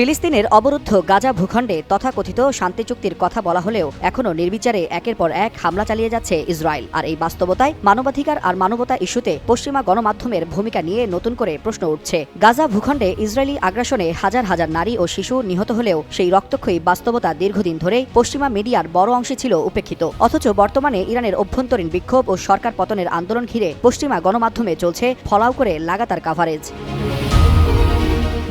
ফিলিস্তিনের অবরুদ্ধ গাজা ভূখণ্ডে তথাকথিত শান্তি চুক্তির কথা বলা হলেও এখনও নির্বিচারে একের পর এক হামলা চালিয়ে যাচ্ছে ইসরায়েল। আর এই বাস্তবতায় মানবাধিকার আর মানবতা ইস্যুতে পশ্চিমা গণমাধ্যমের ভূমিকা নিয়ে নতুন করে প্রশ্ন উঠছে। গাজা ভূখণ্ডে ইসরায়েলি আগ্রাসনে হাজার হাজার নারী ও শিশু নিহত হলেও সেই রক্তক্ষয়ী বাস্তবতা দীর্ঘদিন ধরেই পশ্চিমা মিডিয়ার বড় অংশে ছিল উপেক্ষিত। অথচ বর্তমানে ইরানের অভ্যন্তরীণ বিক্ষোভ ও সরকার পতনের আন্দোলন ঘিরে পশ্চিমা গণমাধ্যমে চলছে ফলাও করে লাগাতার কাভারেজ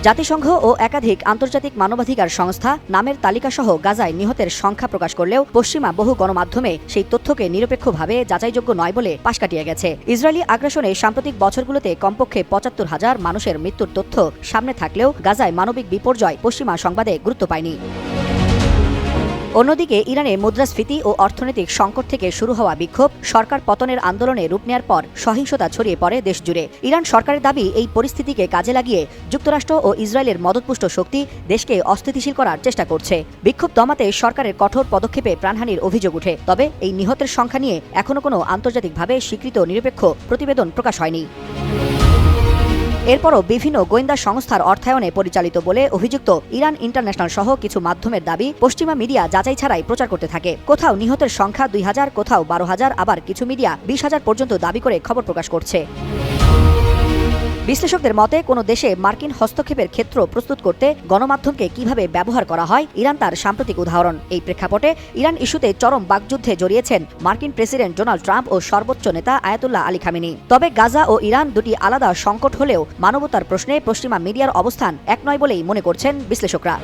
জাতিসংঘ ও একাধিক আন্তর্জাতিক মানবাধিকার সংস্থা নামের তালিকাসহ গাজায় নিহতের সংখ্যা প্রকাশ করলেও পশ্চিমা বহু গণমাধ্যমে সেই তথ্যকে নিরপেক্ষভাবে যাচাইযোগ্য নয় বলে পাশ কাটিয়ে গেছে। ইসরায়েলি আগ্রাসনে সাম্প্রতিক বছরগুলোতে কমপক্ষে পঁচাত্তর হাজার মানুষের মৃত্যুর তথ্য সামনে থাকলেও গাজায় মানবিক বিপর্যয় পশ্চিমা সংবাদে গুরুত্ব পায়নি। অন্যদিকে ইরানে মুদ্রাস্ফীতি ও অর্থনৈতিক সংকট থেকে শুরু হওয়া বিক্ষোভ, সরকার পতনের আন্দোলনে রূপ নেওয়ার পর সহিংসতা ছড়িয়ে পড়ে দেশজুড়ে। ইরান সরকারের দাবি, এই পরিস্থিতিকে কাজে লাগিয়ে যুক্তরাষ্ট্র ও ইসরায়েলের মদতপুষ্ট শক্তি দেশকে অস্থিতিশীল করার চেষ্টা করছে। বিক্ষোভ দমাতে সরকারের কঠোর পদক্ষেপে প্রাণহানির অভিযোগ উঠে, তবে এই নিহতের সংখ্যা নিয়ে এখনও কোনো আন্তর্জাতিকভাবে স্বীকৃত নিরপেক্ষ প্রতিবেদন প্রকাশ হয়নি। এরপরও বিভিন্ন গোয়েন্দা সংস্থার অর্থায়নে পরিচালিত বলে অভিযুক্ত ইরান ইন্টারন্যাশনাল সহ কিছু মাধ্যমের দাবি, পশ্চিমা মিডিয়া যাচাই ছাড়াই প্রচার করতে থাকে। কোথাও নিহতের সংখ্যা দুই হাজার, কোথাও বারো হাজার, আবার কিছু মিডিয়া বিশ হাজার পর্যন্ত দাবি করে খবর প্রকাশ করছে। বিশ্লেষকদের মতে, কোনো দেশে মার্কিন হস্তক্ষেপের ক্ষেত্র প্রস্তুত করতে গণমাধ্যমকে কীভাবে ব্যবহার করা হয়, ইরান তার সাম্প্রতিক উদাহরণ। এই প্রেক্ষাপটে ইরান ইস্যুতে চরম বাকযুদ্ধে জড়িয়েছেন মার্কিন প্রেসিডেন্ট ডোনাল্ড ট্রাম্প ও সর্বোচ্চ নেতা আয়াতুল্লাহ আলী খামিনি। তবে গাজা ও ইরান দুটি আলাদা সংকট হলেও মানবতার প্রশ্নে পশ্চিমা মিডিয়ার অবস্থান এক নয় বলেই মনে করছেন বিশ্লেষকরা।